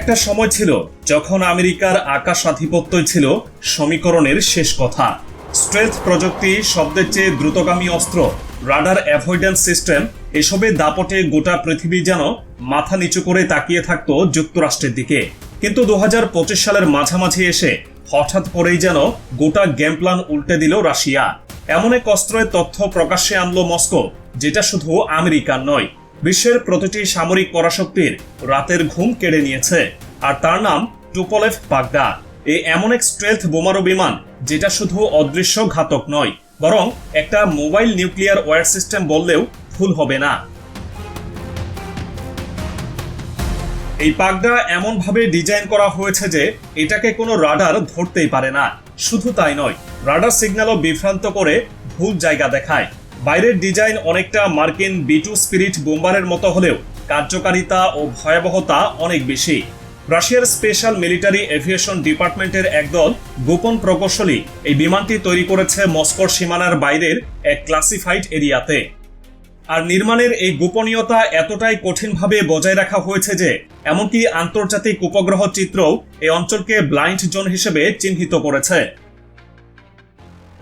একটা সময় ছিল যখন আমেরিকার আকাশ আধিপত্যই ছিল সমীকরণের শেষ কথা। স্ট্রেথ প্রযুক্তি শব্দের চেয়ে দ্রুতগামী অস্ত্র, রাডার অ্যাভয়েডেন্স সিস্টেম এসবের দাপটে গোটা পৃথিবী যেন মাথা নিচু করে তাকিয়ে থাকতো যুক্তরাষ্ট্রের দিকে। কিন্তু দু হাজার পঁচিশ সালের মাঝামাঝি এসে হঠাৎ করেই যেন গোটা গেম প্ল্যান উল্টে দিল রাশিয়া। এমন এক অস্ত্রের তথ্য প্রকাশ্যে আনলো মস্কো, যেটা শুধু আমেরিকার নয় বিশ্বের প্রতিটি সামরিক পরাশক্তির রাতের ঘুম কেড়ে নিয়েছে। আর তার নাম টুপলেভ পাগদা এই এমন এক স্ট্রেলথ বোমারো বিমান, যেটা শুধু অদৃশ্য ঘাতক নয়, বরং একটা মোবাইল নিউক্লিয়ার ওয়্যার সিস্টেম বললেও ভুল হবে না। এই পাগডা এমনভাবে ডিজাইন করা হয়েছে যে এটাকে কোনো রাডার ধরতেই পারে না। শুধু তাই নয়, রাডার সিগন্যালও বিভ্রান্ত করে ভুল জায়গা দেখায়। বাইরের ডিজাইন অনেকটা মার্কিন বিটু স্পিরিট বোম্বারের মতো হলেও কার্যকারিতা ও ভয়াবহতা অনেক বেশি। রাশিয়ার স্পেশাল মিলিটারি এভিয়েশন ডিপার্টমেন্টের একদল গোপন প্রকৌশলী এই বিমানটি তৈরি করেছে মস্কোর সীমানার বাইরের এক ক্লাসিফাইড এরিয়াতে। আর নির্মাণের এই গোপনীয়তা এতটাই কঠিনভাবে বজায় রাখা হয়েছে যে, এমনকি আন্তর্জাতিক উপগ্রহ চিত্রও এই অঞ্চলকে ব্লাইন্ড জোন হিসেবে চিহ্নিত করেছে।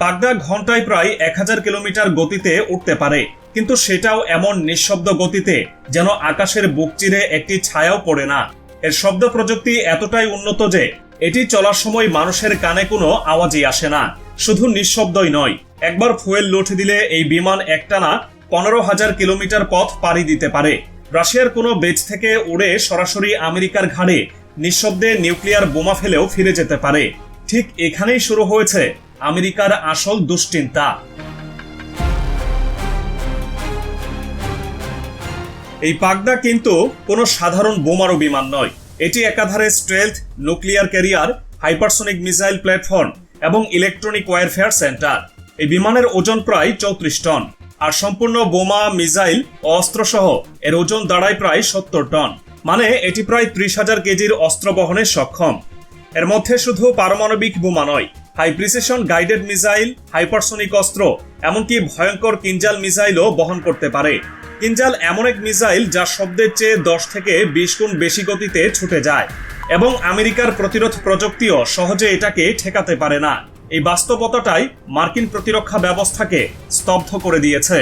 পাগদা ঘন্টায় প্রায় এক হাজার কিলোমিটার গতিতে উঠতে পারে। কিন্তু সেটাও এমন নিঃশব্দ গতিতে যেন আকাশের বুক চিরে একটি ছায়াও পড়ে না। এর শব্দ প্রযুক্তি এতটাই উন্নত যে এটি চলার সময় মানুষের কানে কোনো আওয়াজই আসে না। শুধু নিঃশব্দই নয়, একবার ফুয়েল লোড দিলে এই বিমান একটানা পনেরো হাজার কিলোমিটার পথ পাড়ি দিতে পারে। রাশিয়ার কোনো বেজ থেকে উড়ে সরাসরি আমেরিকার ঘাড়ে নিঃশব্দে নিউক্লিয়ার বোমা ফেলেও ফিরে যেতে পারে। ঠিক এখানেই শুরু হয়েছে আমেরিকার আসল দুশ্চিন্তা। এই পাগদা কিন্তু কোনো সাধারণ বোমারো বিমান নয়। এটি একাধারে stealth nuclear carrier, hypersonic missile platform এবং ইলেকট্রনিক ওয়ারফেয়ার সেন্টার। এই বিমানের ওজন প্রায় চৌত্রিশ টন আর সম্পূর্ণ বোমা, মিসাইল ও অস্ত্রসহ এর ওজন দাঁড়ায় প্রায় সত্তর টন। মানে এটি প্রায় ত্রিশ হাজার কেজির অস্ত্র বহনে সক্ষম। এর মধ্যে শুধু পারমাণবিক বোমা নয় high precision guided missile, hypersonic অস্ত্র, এমনকি ভয়ঙ্কর কিনজাল মিসাইলও বহন করতে পারে। কিনজাল এমন এক মিসাইল যা শব্দের চেয়ে দশ থেকে বিশ গুণ বেশি গতিতে ছুটে যায়। এবং আমেরিকার প্রতিরোধ প্রযুক্তিও সহজে এটাকে ঠেকাতে পারে না। এই বাস্তবতাটাই মার্কিন প্রতিরক্ষা ব্যবস্থাকে স্তব্ধ করে দিয়েছে।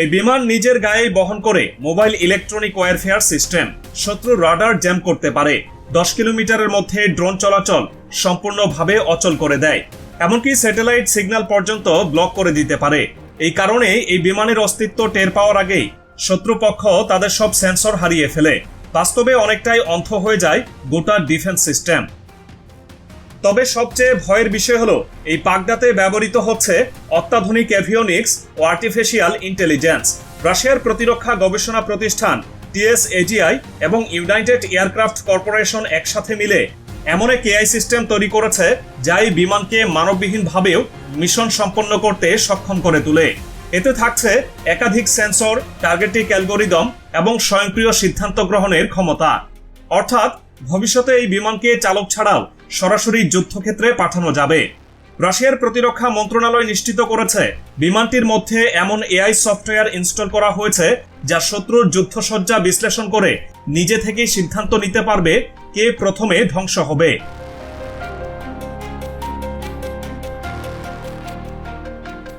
এই বিমান নিজের গায়েই বহন করে মোবাইল ইলেকট্রনিক ওয়ারফেয়ার সিস্টেম শত্রু রাডার জ্যাম করতে পারে। দশ কিলোমিটারের মধ্যে ড্রোন চলাচল সম্পূর্ণভাবে অচল করে দেয়, এমনকি স্যাটেলাইট সিগন্যাল পর্যন্ত ব্লক করে দিতে পারে। এই কারণে এই বিমানের অস্তিত্ব টের পাওয়ার আগেই শত্রুপক্ষ তাদের সব সেন্সর হারিয়ে ফেলে। বাস্তবে অনেকটাই অন্ধ হয়ে যায় গোটা ডিফেন্স সিস্টেম। তবে সবচেয়ে ভয়ের বিষয় হলো, এই পাগদাতে ব্যবহৃত হচ্ছে অত্যাধুনিক অ্যাভিওনিক্স ও আর্টিফিশিয়াল ইন্টেলিজেন্স। রাশিয়ার প্রতিরক্ষা গবেষণা প্রতিষ্ঠান টিএসএজিআই এবং ইউনাইটেড এয়ারক্রাফট কর্পোরেশন একসাথে মিলে এমন এক এআই সিস্টেম তৈরি করেছে যা এই বিমানকে মানববিহীনভাবেও মিশন সম্পন্ন করতে সক্ষম করে তোলে। এতে থাকছে একাধিক সেন্সর টার্গেটিক অ্যালগোরিদম এবং স্বয়ংক্রিয় সিদ্ধান্ত গ্রহণের ক্ষমতা। অর্থাৎ ভবিষ্যতে এই বিমানকে চালক ছাড়াও সরাসরি যুদ্ধক্ষেত্রে পাঠানো যাবে। রাশিয়ার প্রতিরক্ষা মন্ত্রণালয় নিশ্চিত করেছে, বিমানটির মধ্যে এমন এআই সফটওয়্যার ইনস্টল করা হয়েছে যা শত্রুর যুদ্ধসজ্জা বিশ্লেষণ করে নিজে থেকেই সিদ্ধান্ত নিতে পারবে কে প্রথমে ধ্বংস হবে।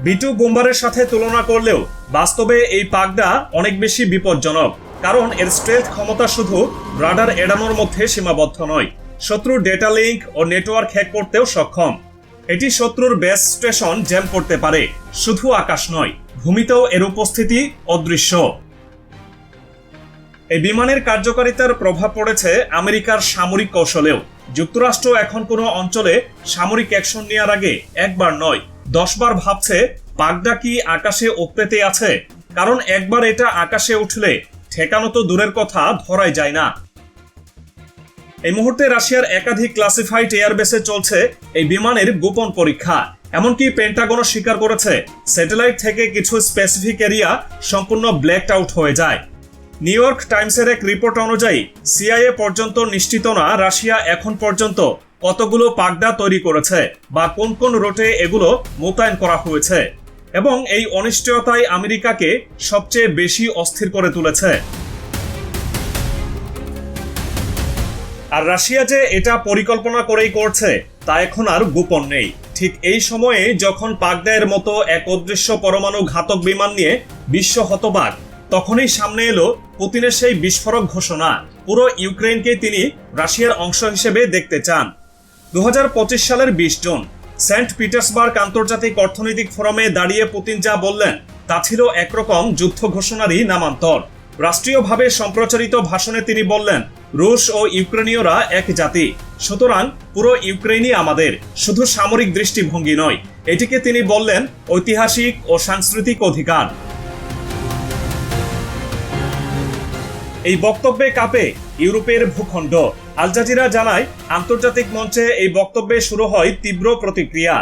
বিটু বোম্বারের সাথে তুলনা করলেও বাস্তবে এই পাগডা অনেক বেশি বিপজ্জনক, কারণ এর স্ট্রেলথ ক্ষমতা শুধু রাডার এড়ানোর মধ্যে সীমাবদ্ধ নয়। শত্রুর ডেটা লিঙ্ক ও নেটওয়ার্ক হ্যাক করতেও সক্ষম। এটি শত্রুর বেস স্টেশন জ্যাম করতে পারে। শুধু আকাশ নয়, ভূমিতেও এর উপস্থিতি অদৃশ্য। এই বিমানের কার্যকারিতার প্রভাব পড়েছে আমেরিকার সামরিক কৌশলেও। যুক্তরাষ্ট্র এখন কোনো অঞ্চলে সামরিক অ্যাকশন নেওয়ার আগে একবার নয়, দশবার ভাবছে পাগডা কি আকাশে ওপেতে আছে? কারণ একবার এটা আকাশে উঠলে, ঠেকানো তো দূরের কথা, ধরাই যায় না। এই মুহূর্তে রাশিয়ার একাধিক ক্লাসিফাইড এয়ারবেসে চলছে এই বিমানের গোপন পরীক্ষা। এমনকি পেন্টাগনও স্বীকার করেছে স্যাটেলাইট থেকে কিছু স্পেসিফিক এরিয়া সম্পূর্ণ ব্ল্যাকড আউট হয়ে যায়। নিউ ইয়র্ক টাইমসের এক রিপোর্ট অনুযায়ী সিআইএ পর্যন্ত নিশ্চিত না রাশিয়া এখন পর্যন্ত কতগুলো পাগডা তৈরি করেছে বা কোন কোন রুটে এগুলো মোতায়েন করা হয়েছে। এবং এই অনিশ্চয়তাই আমেরিকাকে সবচেয়ে বেশি অস্থির করে তুলেছে। আর রাশিয়া যে এটা পরিকল্পনা করেই করছে, তা এখন আর গোপন নেই। ঠিক এই সময়ে যখন পাগদায়ের মতো এক অদৃশ্য পরমাণু ঘাতক বিমান নিয়ে বিশ্ব হতবাক, তখনই সামনে এলো পুতিনের সেই বিস্ফোরক ঘোষণা। পুরো ইউক্রেনকে তিনি রাশিয়ার অংশ হিসেবে দেখতে চান। দুহাজার পঁচিশ সালের বিশ জুন, সেন্ট পিটার্সবার্গ আন্তর্জাতিক অর্থনৈতিক ফোরামে দাঁড়িয়ে পুতিন যা বললেন, তা ছিল একরকম যুদ্ধ ঘোষণারই নামান্তর। রাষ্ট্রীয়ভাবে সম্প্রচারিত ভাষণে তিনি বললেন রুশ ও ইউক্রেনীয়রা এক জাতি। সুতরাং পুরো ইউক্রেনই আমাদের, শুধু সামরিক দৃষ্টিভঙ্গি নয়। এটিকে তিনি বললেন ঐতিহাসিক ও সাংস্কৃতিক অধিকার। এই বক্তব্যে কাঁপে ইউরোপের ভূখণ্ড। আল জাজিরা জানায়, আন্তর্জাতিক মঞ্চে এই বক্তব্যে শুরু হয় তীব্র প্রতিক্রিয়া।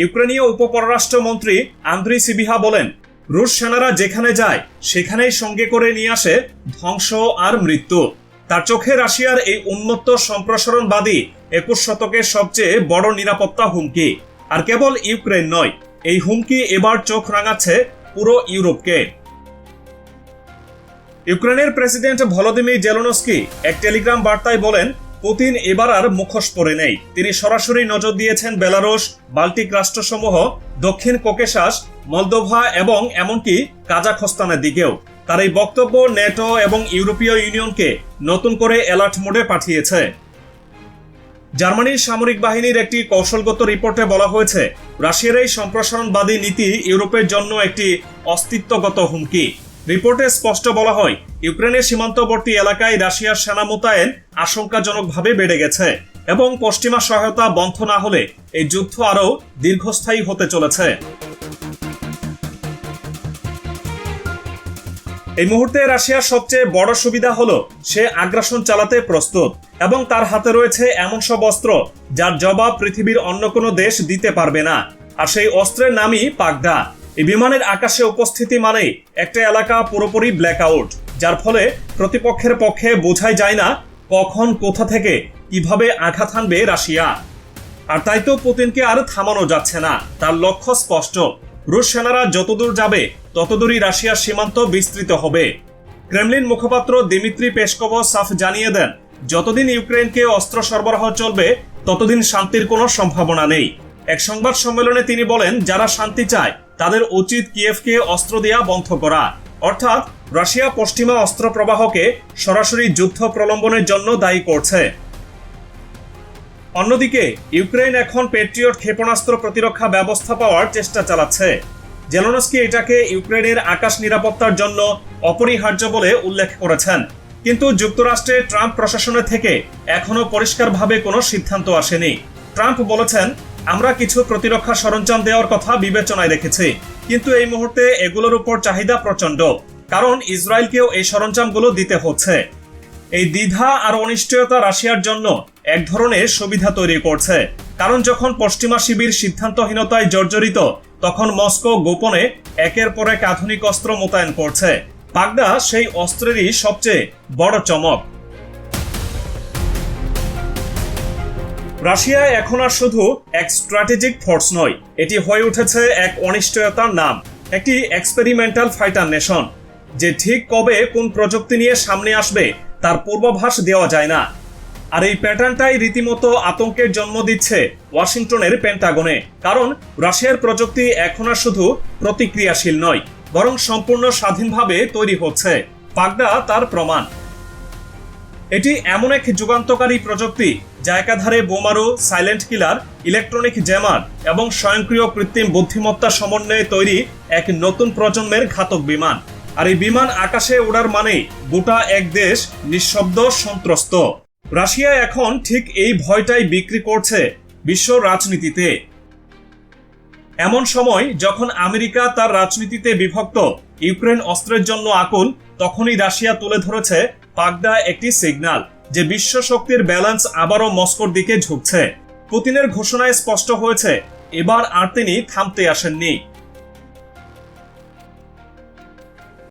ইউক্রেনীয় উপপররাষ্ট্রমন্ত্রী আন্দ্রি সিবিহা বলেন, রুশ সেনারা যেখানে যায়, সেখানেই সঙ্গে করে নিয়ে আসে ধ্বংস আর মৃত্যু। তার চোখে রাশিয়ার এই উন্মত্ত সম্প্রসারণবাদী একুশ শতকের সবচেয়ে বড় নিরাপত্তা হুমকি। আর কেবল ইউক্রেন নয়, এই হুমকি এবার চোখ রাঙাচ্ছে পুরো ইউরোপকে। ইউক্রেনের প্রেসিডেন্ট ভলোদিমির জেলোনস্কি এক টেলিগ্রাম বার্তায় বলেন, পুতিন এবার আর মুখোশ পরে নেই। তিনি সরাসরি নজর দিয়েছেন বেলারুশ, বাল্টিক রাষ্ট্রসমূহ, দক্ষিণ কোকেশাস, মলদোভা এবং এমনকি কাজাখস্তানের দিকেও। তার এই বক্তব্য নেটো এবং ইউরোপীয় ইউনিয়নকে নতুন করে অ্যালার্ট মোডে পাঠিয়েছে। জার্মানির সামরিক বাহিনীর একটি কৌশলগত রিপোর্টে বলা হয়েছে, রাশিয়ার এই সম্প্রসারণবাদী নীতি ইউরোপের জন্য একটি অস্তিত্বগত হুমকি। রিপোর্টে স্পষ্ট বলা হয়, ইউক্রেনের সীমান্তবর্তী এলাকায় রাশিয়ার সেনা মোতায়েন আশঙ্কাজনকভাবে বেড়ে গেছে এবং পশ্চিমা সহায়তা বন্ধ না হলে এই যুদ্ধ আরও দীর্ঘস্থায়ী হতে চলেছে। এই মুহূর্তে রাশিয়ার সবচেয়ে বড় সুবিধা হলো, সে আগ্রাসন চালাতে প্রস্তুত এবং তার হাতে রয়েছে এমন সব অস্ত্র যার জবাব পৃথিবীর অন্য কোনো দেশ দিতে পারবে না। আর সেই অস্ত্রের নামই পাগদা। এই বিমানের আকাশে উপস্থিতি মানেই একটা এলাকা পুরোপুরি ব্ল্যাক আউট যার ফলে প্রতিপক্ষের পক্ষে বোঝাই যায় না কখন, কোথা থেকে কীভাবে আঘাত হানবে রাশিয়া। আর তাই তো পুতিনকে আর থামানো যাচ্ছে না। তার লক্ষ্য স্পষ্ট রুশ সেনারা যতদূর যাবে, ততদূরই রাশিয়ার সীমান্ত বিস্তৃত হবে। ক্রেমলিন মুখপাত্র দিমিত্রি পেসকভ সাফ জানিয়ে দেন, যতদিন ইউক্রেনকে অস্ত্র সরবরাহ চলবে, ততদিন শান্তির কোনো সম্ভাবনা নেই। এক সংবাদ সম্মেলনে তিনি বলেন, যারা শান্তি চায়, তাদের উচিত কিয়েভকে অস্ত্র দেয়া বন্ধ করা। অর্থাৎ, রাশিয়া পশ্চিমা অস্ত্র প্রবাহকে সরাসরি যুদ্ধ প্রলম্বনের জন্য দায়ী করছে। অন্যদিকে ইউক্রেন এখন পেট্রিয়ট ক্ষেপণাস্ত্র প্রতিরক্ষা ব্যবস্থা পাওয়ার চেষ্টা চালাচ্ছে। জেলনস্কি এটাকে ইউক্রেনের আকাশ নিরাপত্তার জন্য অপরিহার্য বলে উল্লেখ করেছেন। কিন্তু যুক্তরাষ্ট্রে ট্রাম্প প্রশাসনের থেকে এখনও পরিষ্কারভাবে কোনো সিদ্ধান্ত আসেনি। ট্রাম্প বলেছেন, আমরা কিছু প্রতিরক্ষা সরঞ্জাম দেওয়ার কথা বিবেচনায় রেখেছি। কিন্তু এই মুহূর্তে এগুলোর উপর চাহিদা প্রচণ্ড কারণ ইসরায়েলকেও এই সরঞ্জামগুলো দিতে হচ্ছে। এই দ্বিধা আর অনিশ্চয়তা রাশিয়ার জন্য এক ধরনের সুবিধা তৈরি করছে। কারণ যখন পশ্চিমা শিবির সিদ্ধান্তহীনতায় জর্জরিত, তখন মস্কো গোপনে একের পর এক আধুনিক অস্ত্র মোতায়েন করছে। পাগদা সেই অস্ত্রেরই সবচেয়ে বড় চমক। রাশিয়া এখন আর শুধু এক স্ট্র্যাটেজিক ফোর্স নয়, এটি হয়ে উঠেছে এক অনিশ্চয়তার নাম, একটি এক্সপেরিমেন্টাল ফাইটার নেশন, যে ঠিক কবে কোন প্রযুক্তি নিয়ে সামনে আসবে তার পূর্বাভাস দেওয়া যায় না। আর এই প্যাটার্নটাই রীতিমতো আতঙ্কের জন্ম দিচ্ছে ওয়াশিংটনের পেন্টাগনে। কারণ রাশিয়ার প্রযুক্তি এখন আর শুধু প্রতিক্রিয়াশীল নয়, বরং সম্পূর্ণ স্বাধীনভাবে তৈরি হচ্ছে। পাগদা তার প্রমাণ। এটি এমন এক যুগান্তকারী প্রযুক্তি, যা একাধারে বোমারু, সাইলেন্ট কিলার, ইলেকট্রনিক জ্যামার এবং স্বয়ংক্রিয় কৃত্রিম বুদ্ধিমত্তা সমন্বয়ে তৈরি এক নতুন প্রজন্মের ঘাতক বিমান। আর এই বিমান আকাশে ওড়ার মানে গোটা এক দেশ নিঃশব্দ সন্ত্রস্ত। রাশিয়া এখন ঠিক এই ভয়টাই বিক্রি করছে বিশ্ব রাজনীতিতে। এমন সময় যখন আমেরিকা তার রাজনীতিতে বিভক্ত, ইউক্রেন অস্ত্রের জন্য আকুল, তখনই রাশিয়া তুলে ধরেছে পাগদা একটি সিগন্যাল যে বিশ্ব শক্তির ব্যালেন্স আবারও মস্কোর দিকে ঝুঁকছে। পুতিনের ঘোষণায় স্পষ্ট হয়েছে, এবার আর তিনি থামতে আসেননি।